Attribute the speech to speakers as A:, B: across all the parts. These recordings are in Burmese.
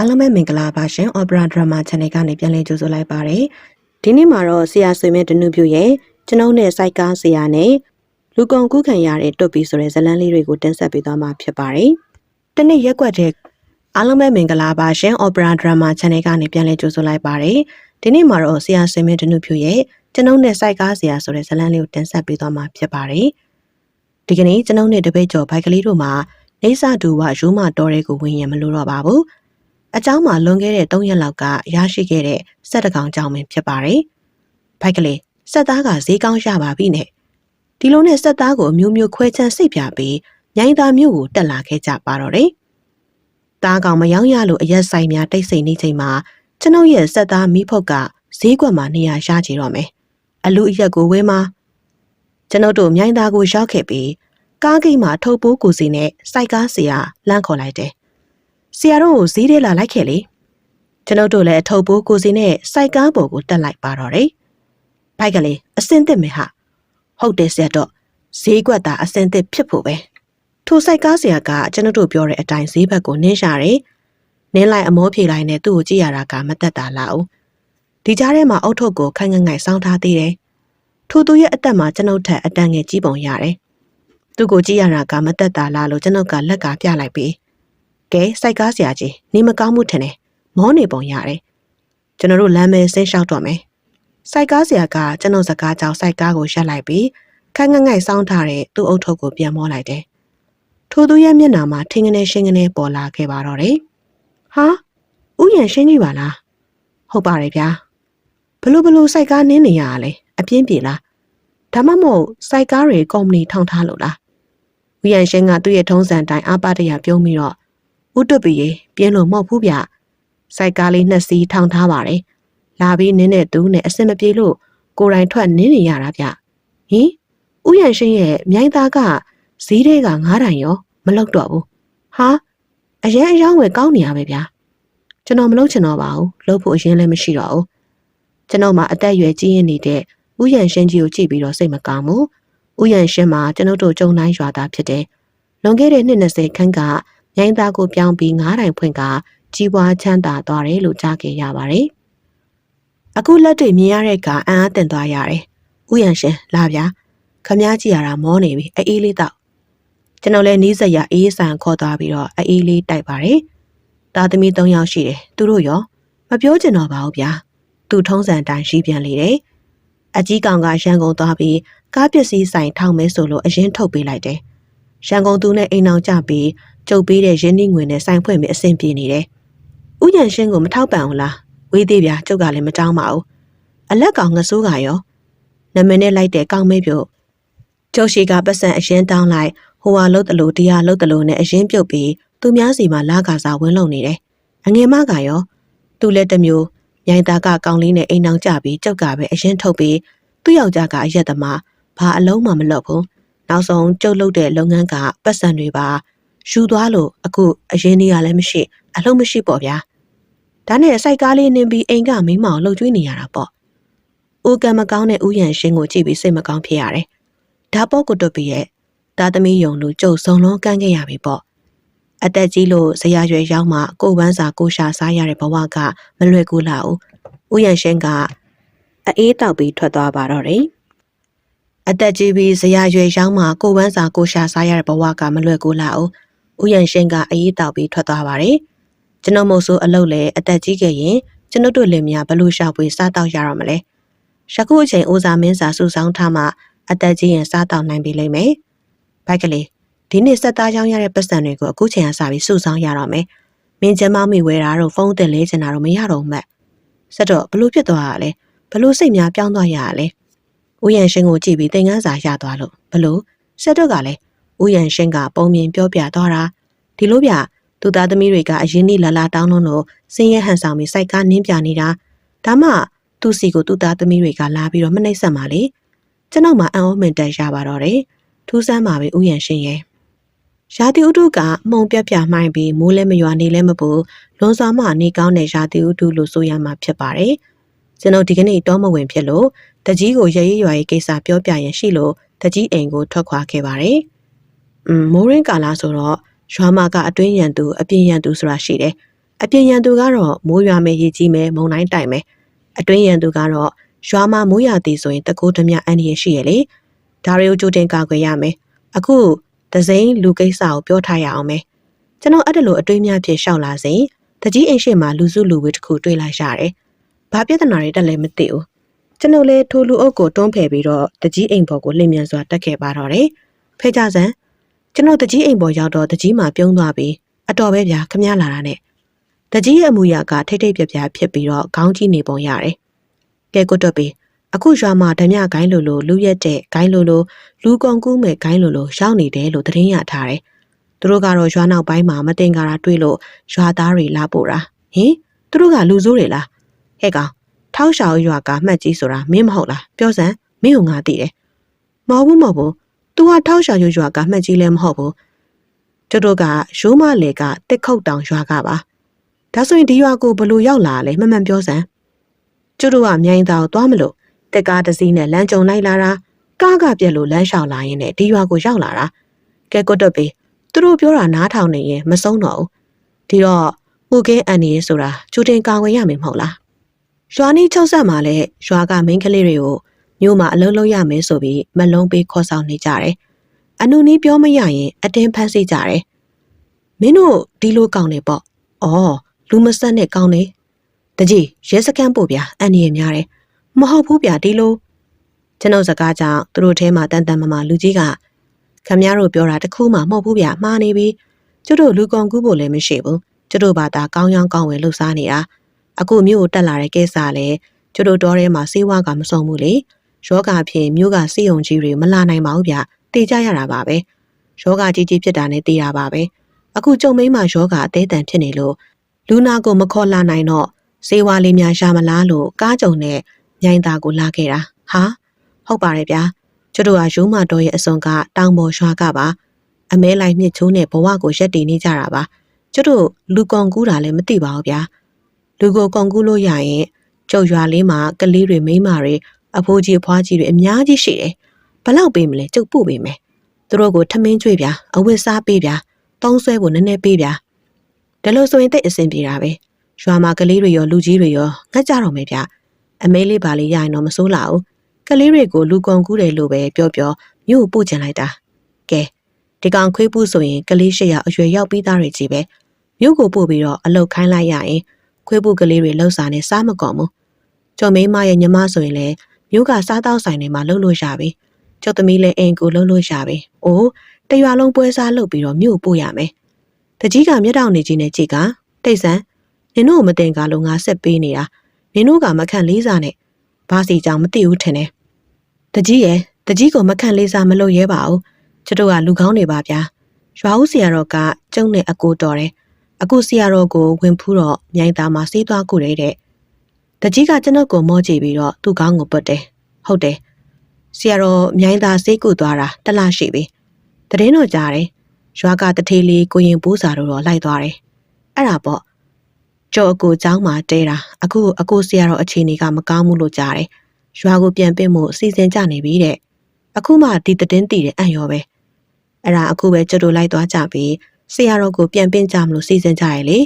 A: အားလုံးပဲမင်္ဂလာပါရှင် Opera Drama Channel ကနေပြန်လည်ကြိုဆိုလိုက်ပါတယ်ဒီနေ့မှာတော့ဆရာဆွေမဲတနုပြရဲ့ကျွန်ုပ်နဲ့စိုက်ကားဆရာနဲ့လူကုန်ကူးခံရတဲ့တွတ်ပြီးဆိုတဲ့ဇတ်လန်းလေးတွေကိုတင်ဆက်ပေးသွားမှာဖြစ်ပါတယ်တနေ့ရက်ွက်တဲ့အားလုံးပဲမင်္ဂလာပါရှင် Opera Drama Channel ကနေပြန်လည်ကြိုဆိုလိုက်ပါတယ်ဒီနေ့မှာတော့ဆရာဆွေမဲတနုပြရဲ့ကျွန်ုပ်နဲ့စိုက်ကားဆရာဆိုတဲ့ဇတ်လန်းလေးကိုတင်ဆက်ပေးသွားမှာဖြစ်ပါတယ်ဒီကနေ့ကျွန်ုပ်နဲ့တပိတ်ကျော်ဘိုက်ကလေးတို့မှာနေစာတူဝရိုးမတော်တဲ့ကိုဝင်ရင်မလို့တော့ပါဘူး အကြောင်းမှာလွန်ခဲ့တဲ့၃ရက်လောက်ကရရှိခဲ့တဲ့စက်တကောင်ကြောင်ပင်ဖြစ်ပါတယ်။ဖိုက်ကလေးစက်သားကဈေးကောင်းရပါပြီနဲ့။ဒီလိုနဲ့စက်သားကိုအမျိုးမျိုးခွဲခြမ်းစိတ်ပြပြီးညိုင်းသားမျိုးကိုတက်လာခဲ့ကြပါတော့တယ်။သားကောင်မယောင်းရလို့အရက်ဆိုင်များတိတ်ဆိတ်နေချိန်မှာကျွန်ုပ်ရဲ့စက်သားမိဖုတ်ကဈေးကွက်မှာနေရာရကြတော့မယ်။အလူအရက်ကိုဝဲမှာကျွန်ုပ်တို့မြိုင်းသားကိုရောက်ခဲ့ပြီးကားဂိတ်မှာထုတ်ပိုးကိုစီနဲ့စိုက်ကားစီကလမ်းခေါ်လိုက်တယ် ဆရာတို့ကိုဈေးထဲလာလိုက်ခဲ့လေကျွန်ုပ်တို့လည်းအထုပ်ပိုးကိုစီနဲ့စိုက်ကားပေါ်ကိုတက်လိုက်ပါတော့တယ်ဘိုက်ကလေးအစင်သစ်မယ်ဟာဟုတ်တယ်ဆရာတော့ဈေးကွက်တာအစင်သစ်ဖြစ်ဖို့ပဲထိုစိုက်ကားဆရာကကျွန်ုပ်တို့ပြောတဲ့အတိုင်းဈေးဘက်ကိုနင်းရှာတယ်နင်းလိုက်အမောဖြေလိုက်နဲ့သူ့ကိုကြည့်ရတာကမသက်တာလားဦးဒီကြားထဲမှာအုတ်ထုတ်ကိုခိုင်ငငိုင်စောင်းထားသေးတယ်ထိုသူရဲ့အသက်မှာကျွန်ုပ်ထက်အတန်ငယ်ကြီးပုံရတယ်သူ့ကိုကြည့်ရတာကမသက်တာလားလို့ကျွန်ုပ်ကလက်ကပြလိုက်ပြီး ကဲစိုက်ကားဆရာကြီးနေမကောင်းမှုထင်တယ်မောနေပုံရတယ်ကျွန်တော်တို့လမ်းမဲဆင်းလျှောက်တော့မယ်စိုက်ကားဆရာကကျွန်တော်စကားကြောင့်စိုက်ကားကိုရပ်လိုက်ပြီးခက်ငငိုက်စောင်းထားတဲ့သူ့အုပ်ထုပ်ကိုပြန်မောလိုက်တယ်ထိုသူရဲ့မျက်နှာမှာထင်းကနေရှင်းကနေပေါ်လာခဲ့ပါတော့တယ်ဟာဥယျာဉ်ရှင်းကြီးပါလားဟုတ်ပါတယ်ဗျာဘလို့ဘလို့စိုက်ကားနင်းနေရတာလဲအပြင်းပြေလားဒါမှမဟုတ်စိုက်ကားတွေကုမ္ပဏီထောင်ထားလို့လားဝီယန်ရှင်းကသူ့ရဲ့ထုံးစံတိုင်းအပါတရပြုံးပြီးတော့ ဥတွတ်ပီရေပြင်းလို့မဟုတ်ဘူးဗျစိုက်ကားလေးနှစ်စီးထောင်ထားပါတယ်လာပြီးနင်းတဲ့သူနဲ့အစင်မပြေလို့ကိုယ်တိုင်ထွက်နင်းနေရတာဗျဟင်ဥယျာဉ်ရှင်းရဲ့မြိုင်းသားကဈေးတွေက9တိုင်ရောမလောက်တော့ဘူးဟာအရင်အယောင်းဝယ်ကောင်းနေရပဲဗျာကျွန်တော်မလုပ်ချင်တော့ပါဘူးလုပ်ဖို့အရင်လည်းမရှိတော့ဘူးကျွန်တော်မှအသက်အရွယ်ကြီးရင်နေတဲ့ဥယျာဉ်ရှင်းကြီးကိုကြည့်ပြီးတော့စိတ်မကောင်းဘူးဥယျာဉ်ရှင်းမှာကျွန်တော်တို့ကြုံတိုင်းရွာသားဖြစ်တယ်လွန်ခဲ့တဲ့နှစ်20ခန်းက မြိုင်းသားကိုပြောင်းပြီး9တိုင်ဖွင့်ကကြီးပွားချမ်းသာသွားတယ်လို့ကြားခဲ့ရပါတယ်အခုလက်တွေမြင်ရတဲ့ကအံ့အားသင့်သွားရတယ်ဥယျာဉ်ရှင်လာဗျာခမားကြည့်ရတာမောနေပြီအေးလေးတော့ကျွန်တော်လည်းနီးစက်ရအေးဆန်ခေါ်သွားပြီးတော့အေးလေးတိုက်ပါတယ်သားသမီး၃ယောက်ရှိတယ်သူတို့ရောမပြောချင်တော့ပါဘူးဗျာသူထုံးစံတိုင်းရှိပြန်လေတယ်အကြီးကောင်ကရန်ကုန်သွားပြီးကားပစ္စည်းဆိုင်ထောင်မဲဆိုလို့အရင်ထုတ်ပေးလိုက်တယ်ရန်ကုန်သူနဲ့အိမ်အောင်ကြပြီး ကျုပ်ပေးတဲ့ရင်းနှီးငွေနဲ့ဆိုင်ဖွင့်ပြီးအဆင်ပြေနေတယ်ဥယျာဉ်ရှင်းကိုမထောက်ပံ့ဘူးလားဝေးသေးဗျာကျုပ်ကလည်းမတောင်းပါဘူးအလက်ကောင်ငဆိုးကရောနမနဲ့လိုက်တဲ့ကောင်းမေးပြုတ်ကျုပ်ရှိကပတ်စံအရင်တောင်းလိုက်ဟိုဟာလှုပ်တလို့တရားလှုပ်တလို့နဲ့အရင်ပြုတ်ပြီးသူများစီမှာလာကစားဝင်းလုံနေတယ်အငယ်မကရောသူလည်းတမျိုးမြိုင်သားကကောင်းလေးနဲ့အိမ်အောင်ကြပြီးကြောက်ကပဲအရင်ထုတ်ပြီးသူ့ယောက်ျားကအရက်သမားဘာအလုံးမှမလုပ်ဘူးနောက်ဆုံးကျုပ်လုပ်တဲ့လုပ်ငန်းကပတ်စံတွေပါ ယူသွားလို့အခုအရင်နေရလည်းမရှိအလုံးမရှိပေါ့ဗျာဒါနဲ့စိုက်ကားလေးနင်းပြီးအိမ်ကမိမောင်လှုပ်ကျွေးနေရတာပေါ့ဦးကံမကောင်းတဲ့ဥယျာဉ်ရှင်းကိုကြည့်ပြီးစိတ်မကောင်းဖြစ်ရတယ်ဒါပေါ့ကိုတွတ်ပြီးရဲ့သားသမီးယုံလူကြုံစုံလုံးကန်းခဲ့ရပြီပေါ့အသက်ကြီးလို့ဇရာရွယ်ရောက်မှကိုဝမ်းစာကိုရှာစားရတဲ့ဘဝကမလွယ်ကူလာဘူးဥယျာဉ်ရှင်းကအေးတောက်ပြီးထွက်သွားပါတော့တယ်အသက်ကြီးပြီးဇရာရွယ်ရောက်မှကိုဝမ်းစာကိုရှာစားရတဲ့ဘဝကမလွယ်ကူလာဘူး ဥယျာဉ်ရှင်းကအေးတောက်ပြီးထွက်သွားပါတယ်ကျွန်တော်မို့ဆိုအလုပ်လဲအသက်ကြီးခဲ့ရင်ကျွန်တို့တို့လင်မယားဘလို့ရှောက်ပြီးစားတော့ရတော့မလဲယခုအချိန်ဦးစားမင်းစာစုဆောင်းထားမှအသက်ကြီးရင်စားတော့နိုင်ပြီလိမ့်မယ်ဘိုက်ကလေးဒီနေ့စက်သားချောင်းရတဲ့ပတ်စံတွေကိုအခုချိန်ကစပြီးစုဆောင်းရတော့မယ်မင်းကျမမိဝဲတာတော့ဖုန်းတင်လဲချင်တာတော့မရတော့မှတ်ဆက်တော့ဘလို့ဖြစ်သွားရလဲဘလို့စိတ်များပြောင်းသွားရရလဲဦးရန်ရှင်းကိုကြည့်ပြီးသင်ငန်းစာရသွားလို့ဘလို့ဆက်တော့ကလည်း ဦးရန်ရှင်းကပုံမြင်ပြောပြသွားတာဒီလိုပြသူသားသမီးတွေကအရင်နေ့လာလာတောင်းလုံးလို့စင်းရဲဟန်ဆောင်ပြီးစိုက်ကားနင်းပြနေတာဒါမှသူ့စီကိုသူ့သားသမီးတွေကလာပြီးတော့မနှိမ့်ဆက်ပါလေကျွန်တော်မှအံ့ဩမင်တန်ရပါတော့တယ်ထူးဆန်းပါပဲဥယျာဉ်ရှင်ရဲ့ရာသီဥတုကမှုံပြပြမှိုင်းပြီးမိုးလည်းမရွာနေလည်းမပူလွန်စွာမှနေကောင်းတဲ့ရာသီဥတုလို့ဆိုရမှာဖြစ်ပါတယ်ကျွန်တော်ဒီကနေ့တောမဝင်ဖြစ်လို့တကြီးကိုရရရွာရေးကိစ္စပြောပြရင်ရှိလို့တကြီးအိမ်ကိုထွက်ခွာခဲ့ပါတယ်။อืม မိုးရင်းကာလာဆိုတော့ရွာမကအတွင်းရန်သူအပြင်ရန်သူဆိုတာရှိတယ်အပြင်ရန်သူကတော့မိုးရွာမယ်ရေကြီးမယ်မုန်တိုင်းတိုက်မယ်အတွင်းရန်သူကတော့ရွာမှာမိုးရွာသည်ဆိုရင်တကိုးဓမြအန်ဒီရရှိရလေဒါတွေကိုကြိုတင်ကာကွယ်ရမယ်အခုဒဇိန်လူကိစ္စကိုပြောထားရအောင်မယ်ကျွန်တော်အဲ့ဒါလိုအတွေးများဖြစ်ရှောက်လာစဉ်တကြီးအိမ်ရှိမှာလူစုလူဝေးတစ်ခုတွေ့လိုက်ရတယ်ဘာပြဿနာတွေတက်လဲမသိဘူးကျွန်ုပ်လည်းထိုလူအုပ်ကိုတွန်းဖယ်ပြီးတော့တကြီးအိမ်ပေါ်ကိုလင်မြန်စွာတက်ခဲ့ပါတော့တယ်ဖဲကြစမ်း ကျွန်တော်တကြီးအိမ်ပေါ်ရောက်တော့တကြီးမှာပြုံးသွားပြီးအတော်ပဲဗျာခမရလာတာနဲ့တကြီးရဲ့အမူအရာကထိတ်ထိတ်ပြပြဖြစ်ပြီးတော့ခေါင်းကြီးနေပုံရတယ်ကဲကိုတော့ပြီးအခုရွာမှာဓမြဂိုင်းလိုလိုလူရက်တဲ့ဂိုင်းလိုလိုလူကုန်ကူးမဲ့ဂိုင်းလိုလိုရောက်နေတယ်လို့သတင်းရထားတယ်သူတို့ကတော့ရွာနောက်ပိုင်းမှာမတင်ကားတာတွေ့လို့ရွာသားတွေလာပို့တာဟင်သူတို့ကလူဆိုးတွေလားဟဲ့ကောင်ထောက်ရှောင်ရွာကမှတ်ကြီးဆိုတာမင်းမဟုတ်လားပြောစမ်းမင်းကငါသိတယ်မဟုတ်ဘူးမဟုတ်ဘူး तू ကထောက်ရှောင်ရွာကမှတ်ကြီးလည်းမဟုတ်ဘူးတို့တို့ကရိုးမလေကတစ်ခုတ်တောင်ရွာကပါဒါဆိုရင်ဒီရွာကိုဘလို့ရောက်လာလဲမှန်မှန်ပြောစမ်းကျတို့ကမြိုင်သားကိုသွားမလို့တက်ကားတစ်စီးနဲ့လမ်းကြုံလိုက်လာတာကားကပြက်လို့လမ်းလျှောက်လာရင်လည်းဒီရွာကိုရောက်လာတာကဲကွတ်တော့ပြီသူတို့ပြောတာနားထောင်နေရင်မဆုံးတော့ဘူးဒီတော့မှုကင်းအန်နေဆိုတာကျူတင်ကာဝယ်ရမယ်မဟုတ်လားရွာနီးချုပ်ဆက်မှာလဲရွာကမိန်းကလေးတွေကို မြို့မှာအလုံးလုံးရမယ်ဆိုပြီးမလုံးပေးခေါ်ဆောင်နေကြတယ်အနုနီးပြောမရရင်အတင်းဖမ်းဆီးကြတယ်မင်းတို့ဒီလိုကောင်းနေပေါ့အော်လူမဆက်နဲ့ကောင်းနေတကြီးရဲစခန်းပို့ဗျာအန်နေရများတယ်မဟုတ်ဘူးဗျာဒီလိုကျွန်ုပ်စကားကြောင့်သူတို့ထဲမှာတန်တန်မမလူကြီးကခမရတို့ပြောတာတခုမှမဟုတ်ဘူးဗျာမှားနေပြီကျတို့လူကုန်ကူးဖို့လည်းမရှိဘူးကျတို့ဘာသာကောင်းရောင်းကောင်းဝယ်လှုပ်ရှားနေတာအခုမြို့ကိုတက်လာတဲ့ကိစ္စလည်းကျတို့တော်ထဲမှာစေးဝါကမစုံဘူးလေ ယောဂဖြစ်မြို့ကစေယုံကြီးတွေမလာနိုင်ပါဘူးဗျတေကြရတာပါပဲယောဂကြီးကြီးဖြစ်တာနဲ့တေးတာပါပဲအခုကြုံမိန်းမှာယောဂအသေးတန်ဖြစ်နေလို့လူနာကိုမခေါ်လာနိုင်တော့စေဝါလေးများရှာမလားလို့ကားကြုံနဲ့မြိုင်သားကိုလာခဲ့တာဟာဟုတ်ပါတယ်ဗျာကျတို့ကရိုးမတော်ရဲ့အစွန်ကတောင်ပေါ်ရွာကပါအမဲလိုက်မြစ်ချိုးနဲ့ဘဝကိုရက်တည်နေကြတာပါကျတို့လူကောင်ကူးတာလည်းမသိပါဘူးဗျာလူကိုကောင်ကူးလို့ရရင်ကျုပ်ရွာလေးမှာကလေးတွေမိန်းမတွေ အဖိုးကြီးအဖွားကြီးတွေအများကြီးရှိတယ်ဘလောက်ပေးမလဲကျုပ်ပို့ပေးမယ်သူတို့ကိုထမင်းကျွေးဗျာအဝတ်စားပေးဗျာတုံးဆွဲဖို့နည်းနည်းပေးဗျာဒါလို့ဆိုရင်တိတ်အဆင်ပြေတာပဲရွာမှာကလေးတွေရောလူကြီးတွေရောငတ်ကြတော့မယ်ဗျအမဲလေးပါလေးရရင်တော့မစိုးလာဘူးကလေးတွေကိုလူကုန်ကူးတယ်လို့ပဲပြောပြောမြို့ကိုပို့ချင်လိုက်တာကဲဒီကောင်ခွေးပူးဆိုရင်ကလေးရှစ်ယောက်အရွယ်ရောက်ပြီးသားတွေကြီးပဲမြို့ကိုပို့ပြီးတော့အလုတ်ခိုင်းလိုက်ရရင်ခွေးပူးကလေးတွေလှုပ်စာနဲ့စားမကော်ဘူးကျော်မင်းမရဲ့ညီမဆိုရင်လည်း မြို့ကစားတောက်ဆိုင်တွေမှာလှုပ်လို့ရပြီကျော်သမီးလည်းအိမ်ကိုလှုပ်လို့ရပြီအိုးတရွာလုံးပွဲစားလုပ်ပြီးတော့မြို့ပို့ရမယ်တကြီးကမျက်တောင်နေကြီးနဲ့ကြည့်ကတိတ်ဆန်းနင်တို့မတင်ကားလို့ငါဆက်ပေးနေတာနင်တို့ကမခန့်လေးစားနဲ့ဘာစီကြောင်မသိဘူးထင်တယ်တကြီးရဲ့တကြီးကိုမခန့်လေးစားမလုပ်ရဲပါဘူးကျတို့ကလူကောင်းနေပါဗျာရွာဦးဆရာတော်ကကျုံနဲ့အကိုတော်တယ်အခုဆရာတော်ကိုဝင်ဖူးတော့မြိုင်သားမှာစေးသွားကိုတဲ့ တဲ့တကြီးကကျွန်ုပ်ကိုမောကြည့်ပြီးတော့သူ့ကောင်းကိုပုတ်တယ်ဟုတ်တယ်ဆရာတော်မြိုင်သားစေးကုသွားတာတလရှိပြီတရင်တော့ကြားတယ်ရွာကတထေးလေးကိုရင်ပိုးစာတို့တော့လိုက်သွားတယ်အဲ့ဒါပေါ့ကျော်အကိုเจ้าမှာတဲတာအခုအကိုဆရာတော်အခြေအနေကမကောင်းဘူးလို့ကြားတယ်ရွာကိုပြန်ပင့်မှုအစီအစဉ်ကြနေပြီတဲ့အခုမှဒီတည်င်းတည်တဲ့အံ့ရောပဲအဲ့ဒါအခုပဲကျွတ်တို့လိုက်သွားကြပြီးဆရာတော်ကိုပြန်ပင့်ကြမလို့စီစဉ်ကြရလေ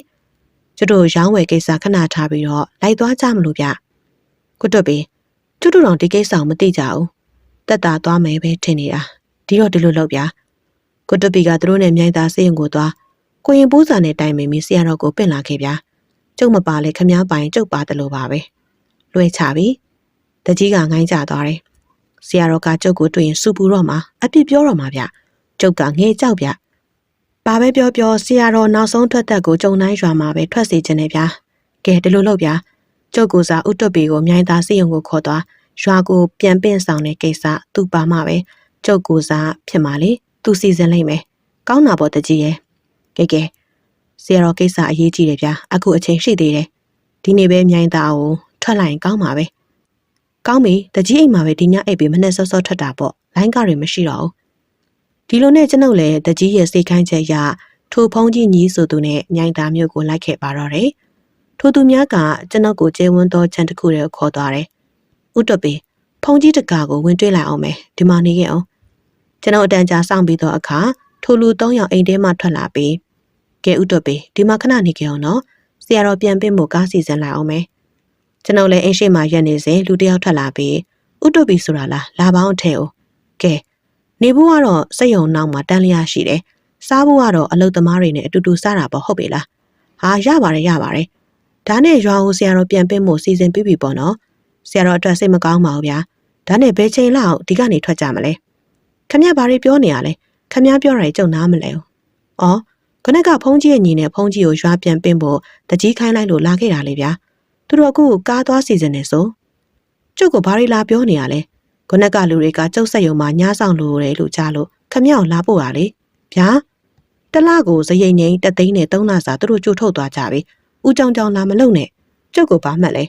A: ကျွတ်တို့ရောင်းဝယ်ကိစ္စခဏထားပြီးတော့လိုက်သွားကြမလို့ဗျကုတ်တွတ်ပြီးကျွတ်တို့တော့ဒီကိစ္စကိုမသိကြဘူးတက်တာသွားမယ်ပဲထင်နေတာဒီတော့ဒီလိုလုပ်ဗျာကုတ်တွတ်ပြီးကသူတို့နဲ့မြိုင်သားစေရင်ကိုသွားကိုရင်ပူးစာနဲ့တိုင်ပင်ပြီးဆရာတော်ကိုပင့်လာခဲ့ဗျာကျုပ်မပါလဲခမားပိုင်ကျုပ်ပါတယ်လို့ပါပဲလွှဲချပြီတကြီးကငိုင်းကြသွားတယ်ဆရာတော်ကကျုပ်ကိုတွေ့ရင်စူပူတော့မှာအပြစ်ပြောတော့မှာဗျကျုပ်ကငဲကြောက်ဗျ ဘာပဲပြောပြောဆရာတော်နောက်ဆုံးထွက်သက်ကိုကြုံတိုင်းရွာမှာပဲထွက်စေခြင်းနဲ့ဗျာကဲဒီလိုလုပ်ဗျာကျုပ်ကိုစားဥတွတ်ပေကိုမြိုင်သားစီယုံကိုခေါ်သွားရွာကိုပြန်ပင့်ဆောင်တဲ့ကိစ္စသူ့ပါမှပဲကျုပ်ကိုစားဖြစ်မှာလေသူစီစဉ်လိုက်မယ်ကောင်းတာပေါ့တကြီးရဲ့ကဲကဲဆရာတော်ကိစ္စအရေးကြီးတယ်ဗျာအခုအချိန်ရှိသေးတယ်ဒီနေ့ပဲမြိုင်သားကိုထွက်လိုက်ရင်ကောင်းပါပဲကောင်းပြီတကြီးအိမ်မှာပဲဒီညအိပ်ပြီးမနဲ့စောစောထွက်တာပေါ့လိုင်းကားတွေမရှိတော့ဘူး ဒီလိုနဲ့ကျွန်ုပ်လည်းတကြီးရဲ့စိတ်ခိုင်းချက်ရထိုဖုံးကြီးညီဆိုသူနဲ့မြိုင်သားမျိုးကိုလိုက်ခဲ့ပါတော့တယ်ထိုသူများကကျွန်ုပ်ကိုကျေဝန်းသောခြံတစ်ခုတည်းခေါ်သွားတယ်ဥတ္တပေဖုံးကြီးတကာကိုဝင်တွေ့လိုက်အောင်မယ်ဒီမှာနေခဲ့အောင်ကျွန်တော်အတန်ကြာစောင့်ပြီးတော့အခါထိုလူ၃ယောက်အိမ်ထဲမှထွက်လာပြီးကဲဥတ္တပေဒီမှာခဏနေကြအောင်နော်ဆရာတော်ပြန်ပင့်ဖို့ကားစီစဉ်လိုက်အောင်မယ်ကျွန်ုပ်လည်းအိမ်ရှိမှရက်နေစဉ်လူတစ်ယောက်ထွက်လာပြီးဥတုပီဆိုတာလားလာပေါင်းထဲ哦ကဲ နေဖို့ကတော့စိတ်ယုံနောက်မှာတန်းလျားရှိတယ်စားဖို့ကတော့အလုတ်သမားတွေနဲ့အတူတူစားတာပေါ့ဟုတ်ပြီလားဟာရပါတယ်ရပါတယ်ဒါနဲ့ရွာကိုဆရာတော်ပြန်ပင့်ဖို့စီစဉ်ပြီးပြီပေါ့နော်ဆရာတော်အတွက်စိတ်မကောင်းပါဘူးဗျာဒါနဲ့ဘယ်ချိန်လောက်ဒီကနေထွက်ကြမလဲခမရဘာတွေပြောနေရလဲခမရပြောတာကြုံနားမလဲဘူးအော်ခဏကဖုန်းကြီးရဲ့ညီနဲ့ဖုန်းကြီးကိုရွာပြန်ပင့်ဖို့တကြီးခိုင်းလိုက်လို့လာခဲ့တာလေဗျာသူတို့အခုကားသွားစီစဉ်နေဆိုကျုပ်ကဘာတွေလာပြောနေရလဲ ခဏကလူတွေကကျုပ်ဆက်ယုံမှာညားဆောင်လို့တယ်လို့ကြားလို့ခမရကိုလာပို့ရလေဗျာတလားကိုစရိတ်ငိမ့်တသိန်းနဲ့သုံးလစာသူတို့ကြိုထုတ်သွားကြပြီဦးကြောင်ကြောင်လာမလုံနဲ့ကျုပ်ကဘာမှတ်လဲ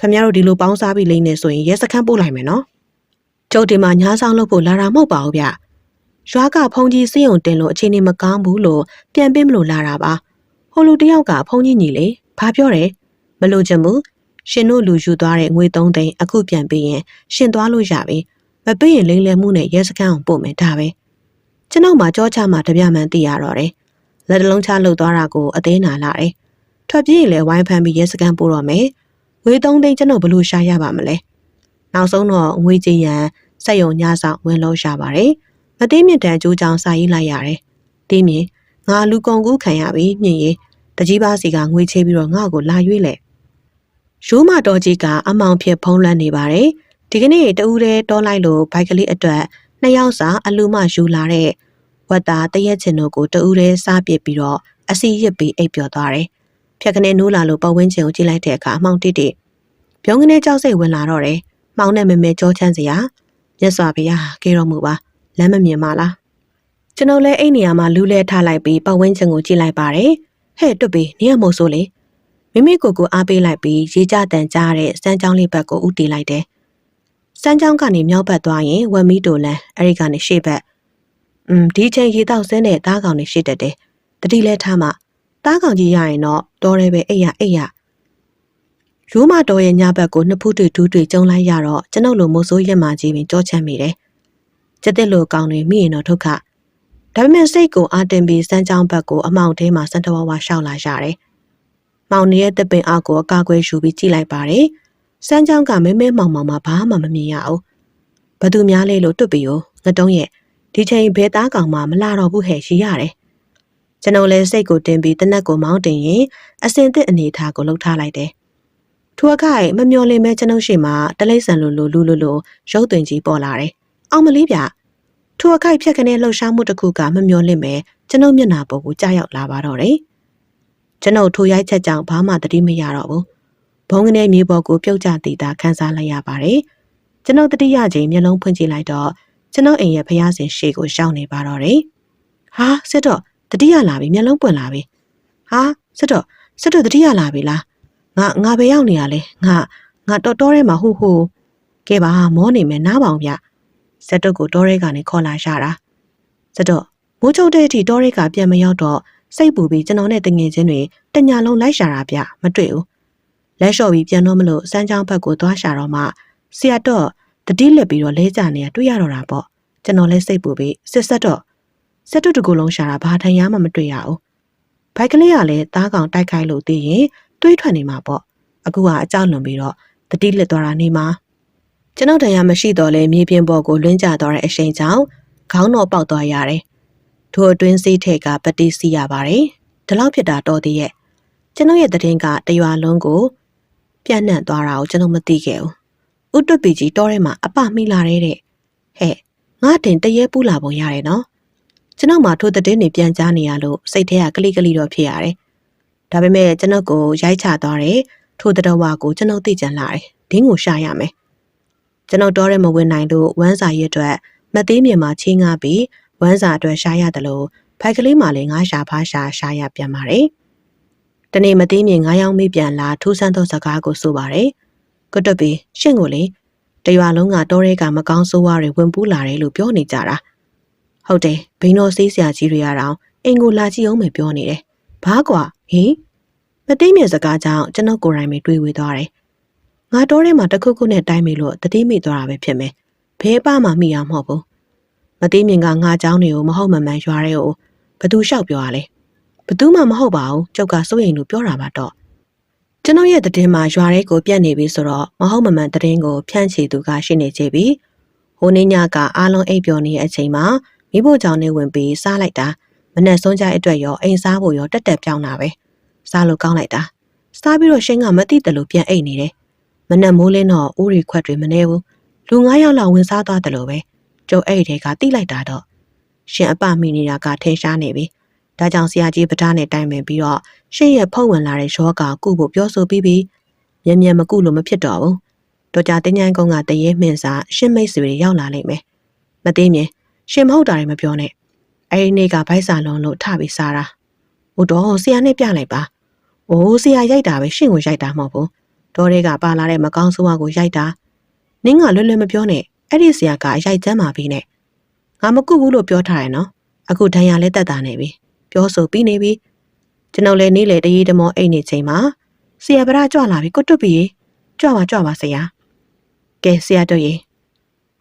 A: ခမရတို့ဒီလိုပေါင်းစားပြီးလိမ့်နေဆိုရင်ရဲစခန်းပို့လိုက်မယ်နော်ကျုပ်ဒီမှာညားဆောင်လို့ဖို့လာတာမဟုတ်ပါဘူးဗျရွာကဖုန်ကြီးစေးုံတင်လို့အခြေအနေမကောင်းဘူးလို့ပြန်ပေးမလို့လာတာပါဟိုလူတယောက်ကဖုန်ကြီးညီလေဘာပြောတယ်မလို့ချင်ဘူး ရှင်တို့လူယူသွားတဲ့ငွေ3သိန်းအခုပြန်ပေးရင်ရှင်သွားလို့ရပြီမပေးရင်လိမ့်လည်မှုနဲ့ရဲစခန်းကိုပို့မယ်ဒါပဲကျွန်ုပ်မှကြောချမှတပြမှန်သိရတော့တယ်လက်တလုံးချလှုပ်သွားတာကိုအသေးနာလာတယ်ထွက်ပြေးရင်လည်းဝိုင်းဖမ်းပြီးရဲစခန်းပို့တော့မယ်ငွေ3သိန်းကျွန်တော်ဘယ်လိုရှာရပါမလဲနောက်ဆုံးတော့ငွေကြေးရန်စက်ယုံညဆောင်ဝင်လို့ရပါတယ်မသိမြင့်တန်ကျိုးချောင်းစာရေးလိုက်ရတယ်တင်းမြင်ငါလူကုန်ကူးခံရပြီမြင့်ရီတကြီးပါစီကငွေချေးပြီးတော့ငါ့ကိုလာရွေးလေ ရိုးမတော်ကြီးကအမောင်ဖြစ်ဖုံးလွှမ်းနေပါတယ်ဒီကနေ့တူးတဲ့တောလိုက်လို့ဘိုက်ကလေးအတွက်နှစ်ယောက်စာအလူမယူလာတဲ့ဝတ်သားတရက်ချင်တို့ကိုတူးတဲ့စားပစ်ပြီးတော့အစီရစ်ပြီးအိပ်ပျော်သွားတယ်ဖြက်ကနေနိုးလာလို့ပဝင်းချင်ကိုကြည့်လိုက်တဲ့အခါအမောင်တိတိပြုံးကနေကြောက်စိတ်ဝင်လာတော့တယ်။မောင်နဲ့မမေကြောချမ်းစရာမြတ်စွာဘုရားကေတော်မူပါလမ်းမမြင်ပါလား။ကျွန်တော်လည်းအဲ့နေရာမှာလူးလဲထားလိုက်ပြီးပဝင်းချင်ကိုကြည့်လိုက်ပါတယ်။ဟဲ့တွတ်ပြီးနေရမို့ဆိုလေ မိမိကိုယ်ကိုအားပေးလိုက်ပြီးရေကြတန်ကြားတဲ့စမ်းချောင်းလေးဘက်ကိုဥတီလိုက်တယ်။စမ်းချောင်းကနေမြောက်ဘက်သွားရင်ဝက်မီတိုလန်အဲ့ဒီကနေရှေ့ဘက်อืมဒီချိန်ရေတောက်ဆင်းတဲ့သားကောင်တွေရှေ့တက်တယ်။တတိလဲထားမှသားကောင်ကြီးရရင်တော့တော်ရဲပဲအိရအိရရိုးမတော်ရဲ့ညဘက်ကိုနှစ်ဖူးတွေဒူးတွေကျုံလိုက်ရတော့ကျွန်ုပ်လိုမိုးဆိုးရက်မှကြီးပင်ကြောချမ်းမိတယ်။ကျက်တဲ့လိုကောင်တွေမိရင်တော့ဒုက္ခဒါပေမဲ့စိတ်ကိုအာတင်ပြီးစမ်းချောင်းဘက်ကိုအမောင်ထဲမှာစံတဝဝရှောက်လာရတယ်။ မောင်နေရဲ့တပင်အောက်ကိုအကာအကွယ်ယူပြီးကြည့်လိုက်ပါတယ်။စမ်းချောင်းကမဲမဲမောင်မောင်မှဘာမှမမြင်ရအောင်။ဘသူများလဲလို့တွတ်ပြီးရောငတုံးရဲ့ဒီချိန်ဘဲသားကောင်မှမလာတော့ဘူးဟဲ့ရှိရတယ်။ကျွန်တော်လည်းစိတ်ကိုတင်ပြီးတနက်ကိုမောင်းတင်ရင်အစင်သစ်အနေထားကိုလှုပ်ထားလိုက်တယ်။ထိုအခိုင်မမျော်လင့်မဲကျွန်ုပ်ရှိမှတလိမ့်ဆန်လိုလိုလူလိုလိုရုပ်သွင်းကြီးပေါ်လာတယ်။အောင်မလေးဗျ။ထိုအခိုင်ဖြက်ခနဲ့လှုပ်ရှားမှုတစ်ခုကမမျော်လင့်မဲကျွန်ုပ်မျက်နှာပေါ်ကိုကြားရောက်လာပါတော့တယ်။ ကျွန်ုပ်ထိုရိုက်ချက်ကြောင့်ဘာမှတတိမရတော့ဘူး။ဘုံကနေမြေပေါ်ကိုပြုတ်ကျတည်တာခန်းစားလိုက်ရပါတယ်။ကျွန်ုပ်တတိယချိန်မျက်လုံးဖွင့်ကြည့်လိုက်တော့ကျွန်ုပ်အိမ်ရဲ့ဖျားစင်ရှေ့ကိုရှောင်းနေပါတော့တယ်။ဟာစစ်တော့တတိယလာပြီမျက်လုံးပွင့်လာပြီ။ဟာစစ်တော့စစ်တော့တတိယလာပြီလား။ငါငါပဲရောက်နေရလဲ။ငါငါတော်တော်ထဲမှာဟိုဟိုကဲပါမောနေမယ်နားပါအောင်ဗျ။စစ်တော့ကိုတော်ရဲကနေခေါ်လာရတာ။စစ်တော့မိုးချုပ်တဲ့အထိတော်ရဲကပြန်မရောက်တော့ စိတ်ပူပြီးကျွန်တော်နဲ့တငင်ချင်းတွေတညာလုံးလိုက်ရှာတာဗျမတွေ့ဘူး။လက်လျှော့ပြီးပြန်တော့မလို့စမ်းချောင်းဘက်ကိုသွားရှာတော့မှဆရာတော့တတိလက်ပြီးတော့လဲကြနေရတွေ့ရတော့တာပေါ့ကျွန်တော်လဲစိတ်ပူပြီးစစ်ဆက်တော့စက်တုတကူလုံးရှာတာဘာထင်ရမှမတွေ့ရဘူးဘိုက်ကလေးကလည်းသားကောင်တိုက်ခိုက်လို့သိရင်တွေးထွက်နေမှာပေါ့အခုကအကြောက်လွန်ပြီးတော့တတိလက်သွားတာနေမှာကျွန်တော်တရားမရှိတော့လဲမြေပြင်ပေါ်ကိုလွင့်ကျသွားတဲ့အရှိန်ကြောင့်ခေါင်းတော်ပေါက်သွားရတယ် ထိုအတွင်းစိတ်ထက်ကပတိစီရပါတယ်ဒီလောက်ဖြစ်တာတော့တည်းရဲ့ကျွန်တော်ရဲ့တရင်ကတရွာလုံးကိုပြန့်နှံ့သွားတာကိုကျွန်တော်မသိခဲ့ဘူးဥတွတ်ပီကြီးတောထဲမှာအပမိလာတဲ့တဲ့ဟဲ့ငါတင်တရေပူလာပုံရတယ်နော်ကျွန်တော်မှထိုတဲ့တင်းနေပြန်ကြားနေရလို့စိတ်ထဲကကလိကလိတော့ဖြစ်ရတယ်ဒါပေမဲ့ကျွန်တော်ကိုရိုက်ချသွားတယ်ထိုတဲ့တော်ဝါကိုကျွန်တော်သိကြလာတယ်ဒင်းကိုရှာရမယ်ကျွန်တော်တော့ရဲမဝင်နိုင်လို့ဝမ်းစာရဲ့အတွက်မသေးမြင်မှာချင်းငါပြီး ဝမ်းစာအတွက်ရှာရတယ်လို့ဖိုက်ကလေးမှလည်းငါရှာဖားရှာရှာရပြန်ပါတယ်တနေ့မသေးမြင်ငါယောင်းမိပြန်လာထူးဆန်းသောစကားကိုဆိုပါတယ်ကတွတ်ပြီးရှင့်ကိုလေတရွာလုံးကတောရဲကမကောင်းဆိုးဝါးတွေဝင်ပူးလာတယ်လို့ပြောနေကြတာဟုတ်တယ်ဘိန်းတော်ဆေးဆရာကြီးတွေကတော့အင်ကိုလာကြည့်အောင်ပဲပြောနေတယ်ဘာကွာဟင်မသိမြင်စကားကြောင့်ကျွန်တော်ကိုယ်တိုင်ပဲတွေးဝေသွားတယ်ငါတောထဲမှာတခုခုနဲ့တိုင်းမိလို့တတိမိသွားတာပဲဖြစ်မယ်ဘဲပမှမိအောင်မဟုတ်ဘူး မသိမြင်ကငါးချောင်းတွေကိုမဟုတ်မမှန်ရွာတဲ့ကိုဘသူလျှောက်ပြောရလဲဘသူမှမဟုတ်ပါဘူးကျောက်ကစိုးရိမ်လို့ပြောတာပါတော့ကျွန်တော်ရဲ့တည်င်းမှာရွာရဲကိုပြက်နေပြီဆိုတော့မဟုတ်မမှန်တည်င်းကိုဖြန့်ချီသူကရှိနေကြပြီဟိုနေ့ညကအားလုံးအိပ်ပျော်နေတဲ့အချိန်မှာမိဖို့ကြောင့်နေဝင်ပြီးစားလိုက်တာမနဲ့ဆုံးကြအတွက်ရောအိမ်စားဖို့ရောတက်တက်ပြောင်းတာပဲစားလို့ကောင်းလိုက်တာစားပြီးတော့ရှိန်ကမတိတယ်လို့ပြန်အိတ်နေတယ်မနဲ့မိုးလင်းတော့ဥရီခွက်တွေမနေဘူးလူ၅ယောက်လောက်ဝင်စားသွားတယ်လို့ပဲ။ ကျုံအဲ့ဒီထဲကတိလိုက်တာတော့ရှင်အပမိနေတာကထင်ရှားနေပြီဒါကြောင့်ဆရာကြီးပဒါနဲ့တိုင်ပင်ပြီးတော့ရှင်ရဲ့ဖုတ်ဝင်လာတဲ့ရောဂါကုဖို့ပြောဆိုပြီးပြီးမြန်မြန်မကုလို့မဖြစ်တော့ဘူးတော်ကြတင်းញိုင်းကုန်းကတရေမှင်စာရှင်မိတ်ဆွေတွေရောက်လာလိမ့်မယ်မသိမြင်ရှင်မဟုတ်တာတွေမပြောနဲ့အဲ့ဒီနေ့ကဗိုက်စာလုံးလို့ထပြီးစားတာဟိုတော့ဆရာနဲ့ပြလိုက်ပါအိုးဆရာရိုက်တာပဲရှင်ကိုရိုက်တာမဟုတ်ဘူးတော်တွေကပါလာတဲ့မကောင်းဆိုးဝါးကိုရိုက်တာနင်းကလွယ်လွယ်မပြောနဲ့ အဲ့ဒီဆရာကအရိုက်ချမ်းပါပြီနဲ့ငါမကုဘူးလို့ပြောထားတယ်နော်အခုဒဏ်ရာလဲတက်တာနေပြီပြောဆိုပြီးနေပြီကျွန်တော်လည်းနေ့လေတရေတမောအိတ်နေချိန်မှာဆရာဗရာကြွလာပြီကိုတွတ်ပြီကြွပါကြွပါဆရာကဲဆရာတို့ရေ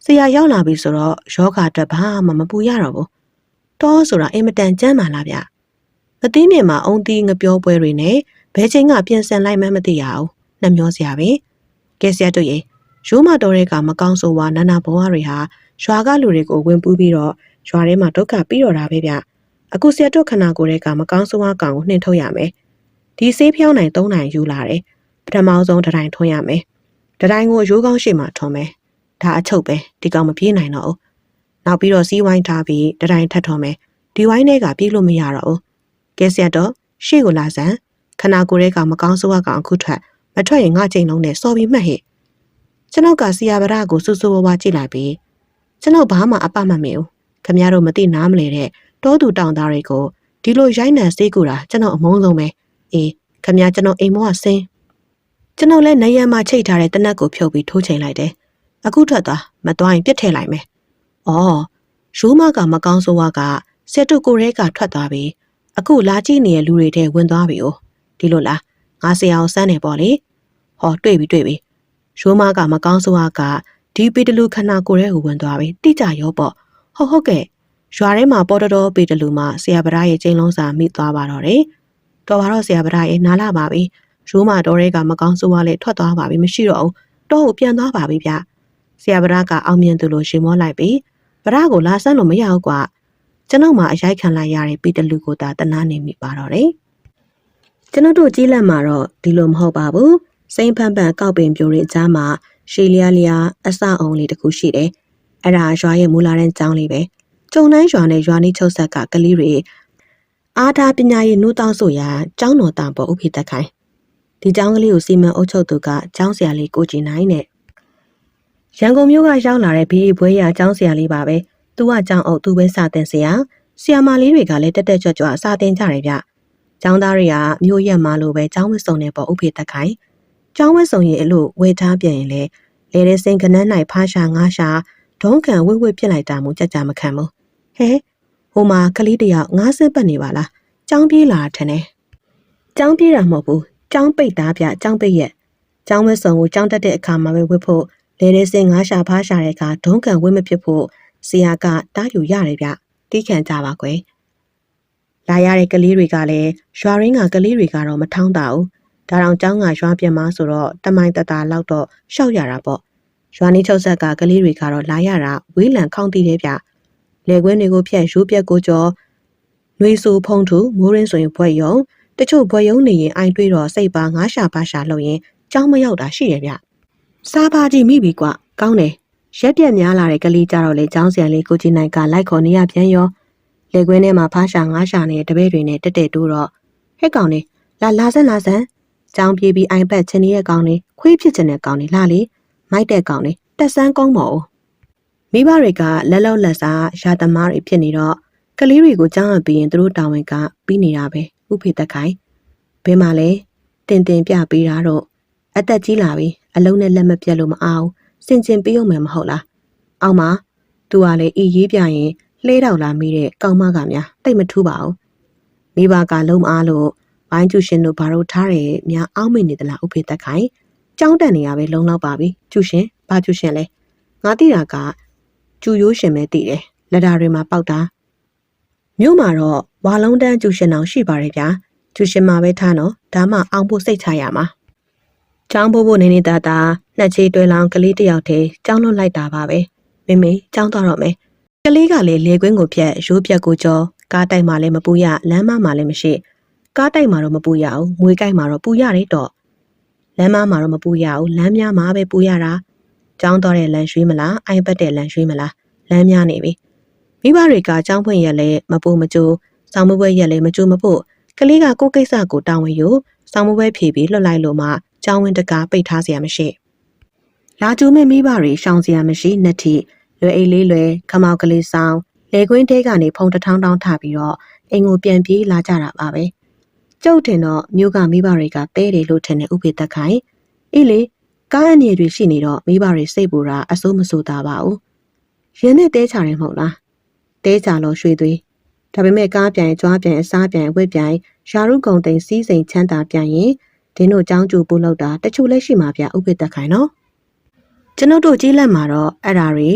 A: ဆရာရောက်လာပြီဆိုတော့ယောဂအတွက်ဘာမှမပူရတော့ဘူးတောဆိုတာအင်မတန်ကြမ်းပါလားဗျမသိမြင်မှာအုံသီးငပြောပွဲတွေနဲ့ဘဲချင်းကပြင်ဆင်လိုက်မှမသိရအောင်နှမျောစရာပဲကဲဆရာတို့ရေ ရိုးမတော်တဲ့ကမကောင်းဆိုဝါနာနာဘဝတွေဟာရွာကလူတွေကိုဝင်ပူးပြီးတော့ရွာထဲမှာဒုက္ခပြီးတော့တာပဲဗျအခုဆရာတို့ခနာကိုယ်တဲ့ကမကောင်းဆိုးဝါးကောင်ကိုနှင်ထုတ်ရမယ်ဒီဆေးဖြောင်းနိုင်၃နိုင်ယူလာတယ်ပထမဆုံးတတိုင်းထွန်းရမယ်တတိုင်းကိုရိုးကောင်းရှိမှထွန်းမယ်ဒါအချုပ်ပဲဒီကောင်မပြေးနိုင်တော့ဘူးနောက်ပြီးတော့စီးဝိုင်းထားပြီးတတိုင်းထပ်ထွန်းမယ်ဒီဝိုင်းတွေကပြေးလို့မရတော့ဘူးကဲဆရာတော့ရှေ့ကိုလာစမ်းခနာကိုယ်တဲ့ကမကောင်းဆိုးဝါးကောင်အခုထွက်မထွက်ရင်ငါချိန်လုံးနဲ့စော်ပြီးမှတ်ဟဲ့ ကျွန်ုပ်ကဆီယာဗရကိုစူးစူးဝါးဝါးကြည့်လိုက်ပြီးကျွန်ုပ်ဘာမှအပမမေဘူးခမရတို့မသိနားမလဲတဲ့တောသူတောင်သားတွေကိုဒီလိုရိုက်နှံစေးကူတာကျွန်တော်အမုန်းဆုံးပဲအေးခမရကျွန်တော်အိမ်မောကဆင်းကျွန်တော်လည်းနေရမှာချိတ်ထားတဲ့တနက်ကိုဖြုတ်ပြီးထိုးချိန်လိုက်တယ်အခုထွက်သွားမသွားရင်ပြစ်ထည့်လိုက်မယ်အော်ရိုးမကမကောင်းဆိုးဝါကစက်တုကိုရဲကထွက်သွားပြီအခုလာကြည့်နေတဲ့လူတွေထဲဝင်သွားပြီ哦ဒီလိုလားငါဆရာအောင်စမ်းနေပေါ့လေဟောတွေ့ပြီတွေ့ပြီ ရိုးမကမကောင်းဆိုးဝါကဒီပေတလူခဏကိုရဲကိုဝင်သွားပြီတိကြရောပေါ့ဟုတ်ဟုတ်ကဲ့ရွာထဲမှာပေါ်တော်တော်ပေတလူမှဆရာဗရာရဲ့ကျင်းလုံးစာမိသွားပါတော့တယ်တော်ပါတော့ဆရာဗရာရဲ့နားလာပါပြီရိုးမတော်ရဲကမကောင်းဆိုးဝါလည်းထွက်သွားပါပြီမရှိတော့ဘူးတော့ကိုပြန်သွားပါပြီဗျဆရာဗရာကအောင်မြင်သူလိုရှင်မောလိုက်ပြီးဗရာကိုလာဆန်းလို့မရဘူးကွာကျွန်ုပ်မှအရိုက်ခံလိုက်ရတဲ့ပေတလူကိုသာတနာနေမိပါတော့တယ်ကျွန်ုပ်တို့ကြီးလက်မှာတော့ဒီလိုမဟုတ်ပါဘူး စိမ့်ဖန်ဖန်ကောက်ပင်ပြိုတွေအကြားမှာရှည်လျားလျားအစအောင်လေးတစ်ခုရှိတယ်အဲ့ဒါရွာရဲ့မူလာတဲ့ကျောင်းလေးပဲကျုံနှန်းရွာနဲ့ရွာနီးချုပ်ဆက်ကကလေးတွေအားထားပညာရေးနှိုးတောင်းဆိုရာကျောင်းတော်တောင်ပေါ်ဥဖိတက်ခိုင်းဒီကျောင်းကလေးကိုစီမံအုပ်ချုပ်သူကကျောင်းဆရာလေးကိုကြည်နိုင်နဲ့ရန်ကုန်မြို့ကရောက်လာတဲ့ဘီအီဘွဲရကျောင်းဆရာလေးပါပဲသူကကျောင်းအုပ်သူပဲစာတင်ဆရာဆီယာမာလေးတွေကလည်းတက်တက်ကြွကြွစာတင်ကြတယ်ဗျကျောင်းသားတွေကမြို့ရက်မှာလို့ပဲကျောင်းဝတ်စုံနေပေါ်ဥဖိတက်ခိုင်း ကျောင်းဝတ်စုံရင်အလို့ဝေထားပြန်ရင်လေလေတဲ့စိန်ကနန်း၌ဖားရှာငါးရှာဒုံးကန်ဝိဝိပြစ်လိုက်တာမှကြကြမခံဘူးဟဲဟိုမှာကလေးတယောက်ငါးဆင်းပတ်နေပါလားကျောင်းပြေးလာထင်တယ်ကျောင်းပြေးတာမဟုတ်ဘူးကျောင်းပိတ်သားပြကျောင်းပိတ်ရက်ကျောင်းဝဲစုံကိုကျောင်းတက်တဲ့အခါမှာပဲဝတ်ဖို့လေတဲ့စင်ငါးရှာဖားရှာတဲ့အခါဒုံးကန်ဝတ်မဖြစ်ဖို့ဆရာကတားယူရတယ်ဗျတိခံကြပါကွယ်လာရတဲ့ကလေးတွေကလည်းရွာရင်းကကလေးတွေကတော့မထောင်းတာဘူး ဒါတောင်ကျောင်းကရွာပြန်မဆိုတော့တမိုင်တတာလောက်တော့ရှောက်ရတာပေါ့ရွာနေချုပ်ဆက်ကကလေးတွေကတော့လာရတာဝေးလံခေါင်းတီးတယ်ဗျလေခွင်းတွေကိုဖြတ်ရိုးပြက်ကိုကြောနှွေဆူဖုံးထူမိုးရင်းဆိုရင်ဘွဲ့ယုံတချို့ဘွဲ့ယုံနေရင်အိုင်တွေးတော့စိတ်ပါငါးရှာပါရှာလို့ရင်ကြောင်းမရောက်တာရှိရဗျစားပါကြည့်မိပြီကွကောင်းတယ်ရက်ပြက်များလာတဲ့ကလေးကြတော့လေចောင်းဆရာလေးကိုကြီးနိုင်ကလိုက်ခေါ်နေရပြန်ရောလေခွင်းထဲမှာဖားရှာငါးရှာနေတဲ့တပည့်တွေနဲ့တက်တက်တိုးတော့ဟဲ့ကောင်နေလာလာစမ်းလာစမ်း ចောင်းပြေးပြီးအိုင်ပတ်ချင်းရဲ့ကောင်နေခွေးဖြစ်ချင်တဲ့ကောင်နေလာလေမိုက်တဲ့ကောင်နေတက်ဆန်းကောင်းပါဦးမိဘတွေကလက်လောက်လက်စားရာသမားတွေဖြစ်နေတော့ကလေးတွေကိုကြောင်းရပြီးရင်သူတို့တာဝန်ကပြီးနေတာပဲဥဖေသက်ခိုင်ဘယ်မှာလဲတင်တင်ပြပေးတာတော့အသက်ကြီးလာပြီအလုံးနဲ့လက်မပြတ်လို့မအောင်စင်ကျင်ပေးအောင်မယ်မဟုတ်လားအောက်မှာသူကလည်းဤရေးပြရင်လှဲတော်လာမိတဲ့ကောင်းမကများတိတ်မထူးပါဘူးမိဘကလုံးမအားလို့ မိုင်းကျူရှင်တို့ဘာလို့ထားတယ်များအောက်မေ့နေသလားဥဖေတက်ခိုင်ကြောင်းတက်နေရပဲလုံလောက်ပါပြီကျူရှင်ဘာကျူရှင်လဲငါသိတာကကျူရိုးရှင်ပဲသိတယ်လက်ဓာတွေမှာပေါက်တာမြို့မှာတော့ဝါလုံးတန်းကျူရှင်အောင်ရှိပါတယ်ဗျာကျူရှင်မှာပဲထားနော်ဒါမှအောင်ဖို့စိတ်ချရမှာကျောင်းဖို့ဖို့နေနေတာတာနှက်ချေးတွဲလောင်းကလေးတယောက်တည်းကျောင်းလွတ်လိုက်တာပါပဲမမေကျောင်းသွားတော့မယ်ကလေးကလည်းလေကွင်းကိုဖြတ်ရိုးပြက်ကိုကြောကားတိုက်မှလည်းမပူရလမ်းမမှလည်းမရှိ ကားတိုက်မှာတော့မပူရအောင်ငွေကိုက်မှာတော့ပူရတယ်တော့လမ်းမမှာတော့မပူရအောင်လမ်းများမှာပဲပူရတာကျောင်းတော်တဲ့လမ်းရွှေးမလားအိုင်ပတ်တဲ့လမ်းရွှေးမလားလမ်းများနေပြီမိဘတွေကကျောင်းဖွင့်ရက်လဲမပူမကြိုးဆောင်းမပွဲရက်လဲမကြိုးမဖို့ကလေးကကိုယ်ကိစ္စကိုတာဝန်ယူဆောင်းမပွဲဖြေပြီးလွှတ်လိုက်လို့မှကျောင်းဝင်တကားပိတ်ထားเสียမရှိလာကျူးမဲ့မိဘတွေရှောင်เสียမရှိနှစ်ထိလွယ်အိတ်လေးလွယ်ခမောက်ကလေးဆောင်လေကွင်းတဲကနေဖုံတထောင်းတောင်းထပြီးတော့အိမ်ကိုပြန်ပြေးလာကြတာပါပဲ။ ကျုပ်တင်တော့မြို့ကမိဘတွေကတဲတယ်လို့ထင်တဲ့ဥပေသက်ခိုင်အေးလေကားအနေတွေရှိနေတော့မိဘတွေစိတ်ပူတာအစိုးမစိုးတာပါဘူးရင်းနဲ့တဲချတယ်မဟုတ်လားတဲချလို့ရွှေသွေးဒါပေမဲ့ကားပြန်ကြွားပြန်အစားပြန်အဝတ်ပြန်ရာရုကုံတိန်စီးစိမ်ချမ်းသာပြန်ရင်ဒင်းတို့ចောင်းကျူပို့လောက်တာတချို့လည်းရှိမှာဗျဥပေသက်ခိုင်နော်ကျွန်ုပ်တို့ကြီးလက်မှာတော့အဲ့ဓာတွေ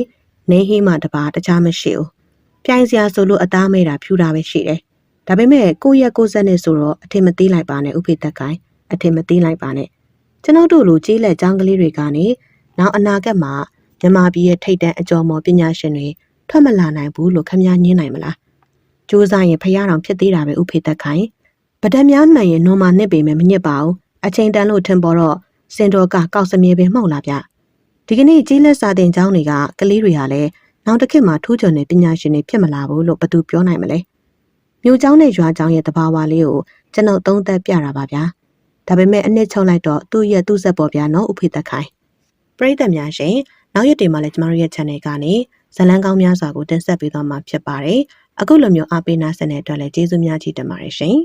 A: နေဟိမှတပါတခြားမရှိဘူး။ပြိုင်စရာဆိုလို့အသားမဲတာဖြူတာပဲရှိတယ်။ ဒါပေမဲ့ကိုယ့်ရက်ကိုယ်ဆက်နဲ့ဆိုတော့အထင်မသေးလိုက်ပါနဲ့ဥဖေသက်ကိုင်းအထင်မသေးလိုက်ပါနဲ့ကျွန်ုပ်တို့လိုကြီးလက်ចောင်းကလေးတွေကနေနောက်အနာဂတ်မှာမြမပြည်ရဲ့ထိတ်တန့်အကျော်မော်ပညာရှင်တွေထွက်မလာနိုင်ဘူးလို့ခမည်းညင်းနိုင်မလား။စူးစမ်းရင်ဖရအောင်ဖြစ်သေးတာပဲဥဖေသက်ခိုင်းဗဒက်များမှန်ရင်နွန်မာနစ်ပေမဲ့မညစ်ပါဘူး။အချိန်တန်လို့ထင်ပေါ်တော့စင်တော်ကကောက်စမြေပင်မှုတ်လာဗျ။ဒီကနေ့ကြီးလက်စာတင်ကျောင်းတွေကကလေးတွေဟာလည်းနောက်တစ်ခေတ်မှာထူးချွန်တဲ့ပညာရှင်တွေဖြစ်မလာဘူးလို့ဘယ်သူပြောနိုင်မလဲ မြို့ကျောင်းနဲ့ရွာကျောင်းရဲ့တဘာဝလေးကိုကျွန်ုပ်သုံးသပ်ပြတာပါဗျာဒါပေမဲ့အနှစ်ချုပ်လိုက်တော့သူ့ရဲ့သူ့ဆက်ပေါ်ဗျာနော်ဥဖိသက်ခိုင်ပရိသတ်များရှင်နောက်ရက်တွေမှာလည်းကျမတို့ရဲ့ channel ကနေဇလန်းကောင်းများစွာကိုတင်ဆက်ပေးသွားမှာဖြစ်ပါတယ်အခုလိုမျိုးအားပေးနာဆင်တဲ့အတွက်လည်းကျေးဇူးများကြီးတင်ပါတယ်ရှင်